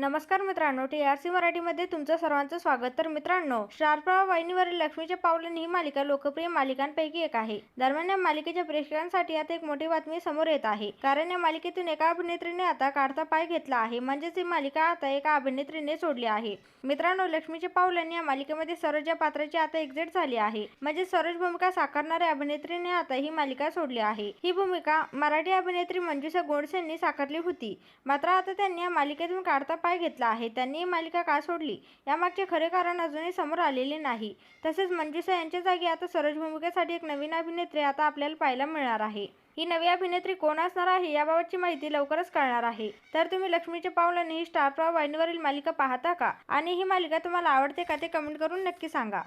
नमस्कार मित्रांनो T R C मराठीमध्ये तुमचं सर्वांचं स्वागत. तर मित्रांनो स्टार प्रवाह वाहिनीवरील लक्ष्मीच्या पावलन ही मालिका लोकप्रिय मालिकांपैकी एक आहे. दरम्यान या मालिकेच्या प्रेक्षकांसाठी आता एक मोठी बातमी समोर येत आहे. कारण या मालिकेतून एका अभिनेत्रीने आता काढता पाय घेतला आहे. म्हणजेच ही मालिका आता एका अभिनेत्रीने सोडली आहे. मित्रांनो लक्ष्मीच्या पावलन या मालिकेमध्ये सरोज या पात्राची आता एक्झिट झाली आहे. म्हणजे सरोज भूमिका साकारणाऱ्या अभिनेत्रीने आता ही मालिका सोडली आहे. ही भूमिका मराठी अभिनेत्री मंजुषा गोडसेंनी साकारली होती. मात्र आता त्यांनी या मालिकेतून काढता पाय घेतला आहे. त्यांनी ही मालिका का सोडली? यामागचे खरे कारण अजूनही समोर आलेले नाही. तसेच मंजुषा यांच्या जागी आता सरोज भूमिकेसाठी एक नवीन अभिनेत्री आता आपल्याला पाहायला मिळणार आहे. ही नवी अभिनेत्री कोण असणार आहे याबाबतची माहिती लवकरच कळणार आहे. तर तुम्ही लक्ष्मीच्या पावलांनी ही स्टार प्रवाह वाहिनीवरील मालिका पाहता का? आणि ही मालिका तुम्हाला आवडते का ते कमेंट करून नक्की सांगा.